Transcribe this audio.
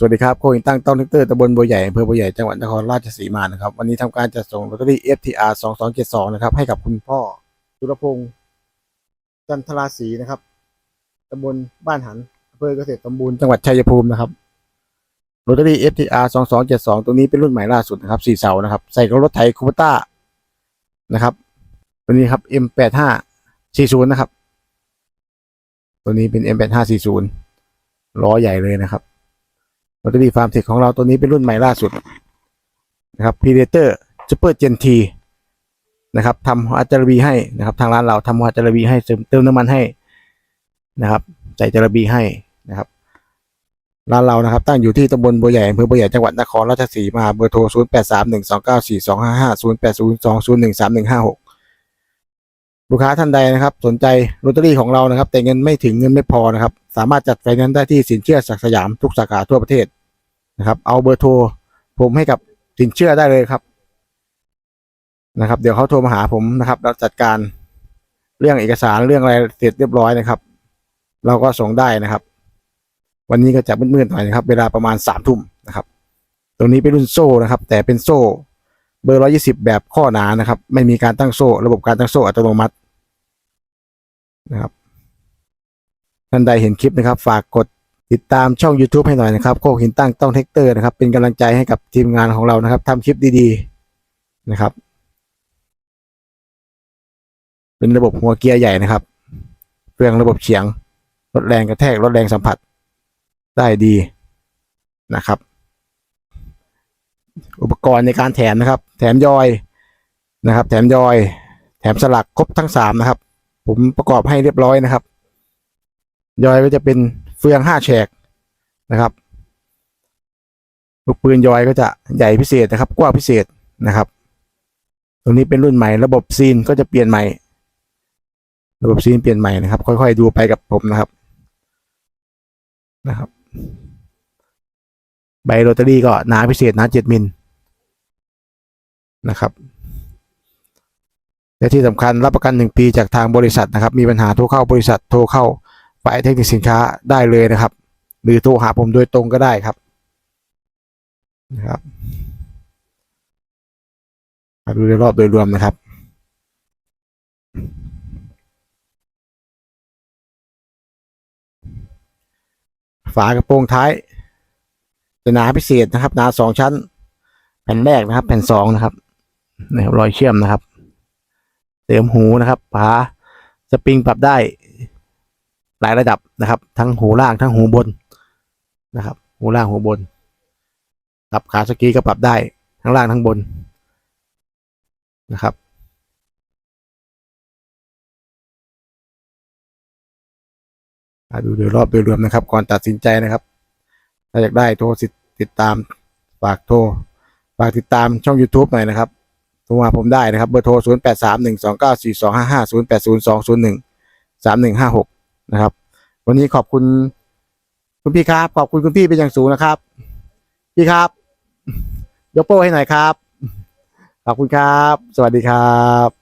สวัสดีครับโคอินตั้งต้นทิกเตอร์ตำบลบัวใหญ่อำเภอบัวใหญ่จังหวัดนครราชสีมานะครับ วันนี้ทำการจัดส่งลอตเตอรี่ FTR 2272 นะครับ ให้กับคุณพ่อสุรพงศ์จันทราศรีนะครับตำบลบ้านหันอำเภอเกษตรสมบูรณ์จังหวัดชัยภูมินะครับลอตเตอรี่ FTR 2272 ตัวนี้เป็นรุ่นใหม่ล่าสุดนะครับสี่เสานะครับ ใส่กับรถไถคูปต้านะครับ ตัวนี้ครับ M85 40 นะครับ ตัวนี้เป็น M85 40ล้อใหญ่เลยนะครับ ลอตเตอรี่ฟาร์มเทคของเราตัวนี้เป็นรุ่นใหม่ล่าสุดนะครับ Predator Super Gen T นะครับทำหัวจารบีให้นะครับ ทางร้านเราทำหัวจารบีให้เติมเติมน้ำมันให้นะครับใส่จารบีให้นะครับร้านเรานะครับ ตั้งอยู่ที่ตำบลบัวใหญ่อำเภอบัวใหญ่จังหวัดนครราชสีมาเบอร์โทร 0 8 3 1 2 9 4 2 5 5 0 8 0 2 0 1 3 1 5 6 ลูกค้าท่านใดนะครับ สนใจลอตเตอรี่ของเรานะครับ แต่เงินไม่ถึงเงินไม่พอนะครับ สามารถจัดไฟแนนซ์ได้ที่สินเชื่อศักสยามทุกสาขาทั่วประเทศนะครับ เอาเบอร์โทรผมให้กับสินเชื่อได้เลยครับนะครับ เดี๋ยวเขาโทรมาหาผมนะครับเราจัดการเรื่องเอกสารเรื่องอะไรเสร็จเรียบร้อยนะครับ เราก็ส่งได้นะครับ วันนี้ก็จะมืดๆหน่อยนะครับ เวลาประมาณสามทุ่มนะครับ ตรงนี้เป็นรุ่นโซ่นะครับ แต่เป็นโซ่เบอร์ร้อยี่สิบแบบข้อหนานะครับ ไม่มีการตั้งโซ่ ระบบการตั้งโซ่อัตโนมัตินะครับ ท่านใดเห็นคลิปนะครับ ฝากกดติดตามช่อง YouTube ให้หน่อยนะครับ โคกหินตั้งต้องเทคเตอร์นะครับ เป็นกำลังใจให้กับทีมงานของเรานะครับทำคลิปดีๆนะครับ เป็นระบบหัวเกียร์ใหญ่นะครับเครื่องระบบเฉียงลดแรงกระแทกลดแรงสัมผัสได้ดีนะครับ อุปกรณ์ในการแถมนะครับ แถมยอยนะครับ แถมยอย แถมสลักครบทั้งสามนะครับ ผมประกอบให้เรียบร้อยนะครับ ยอยก็จะเป็นเฟืองห้าแฉกนะครับ ลูกปืนยอยก็จะใหญ่พิเศษนะครับกว้างพิเศษนะครับ ตรงนี้เป็นรุ่นใหม่ระบบซีนก็จะเปลี่ยนใหม่ ระบบซีนเปลี่ยนใหม่นะครับ ค่อยๆดูไปกับผมนะครับนะครับ ใบโรตารี่ก็หนาพิเศษหนาเจ็ดมิลนะครับและที่สำคัญรับประกันหนึ่งปีจากทางบริษัทนะครับ มีปัญหาโทรเข้าบริษัทโทรเข้า ฝ่ายเทคนิคสินค้าได้เลยนะครับ หรือโทรหาผมโดยตรงก็ได้ครับนะครับมาดูโดยรอบโดยรวมนะครับ ฝากระโปรงท้ายจะหนาพิเศษนะครับ หนาสองชั้น แผ่นแรกนะครับ แผ่นสองนะครับนะครับรอยเชื่อมนะครับ เติมหูนะครับฝาสปริงปรับได้ หลายระดับนะครับ ทั้งหูล่างทั้งหูบนนะครับ หูล่างหูบนปรับขาสกีก็ปรับได้ทั้งล่างทั้งบนนะครับมาดูโดยรอบโดยรวมนะครับ ก่อนตัดสินใจนะครับ ถ้าอยากได้โทรติดตามฝากโทรฝากติดตามช่อง YouTube หน่อยนะครับโทรมาผมได้นะครับ เบอร์โทร 0 8 นะครับ วันนี้ขอบคุณคุณพี่ครับ ขอบคุณคุณพี่เป็นอย่างสูงนะครับ พี่ครับ ยกโป้ให้หน่อยครับ ขอบคุณครับ สวัสดีครับ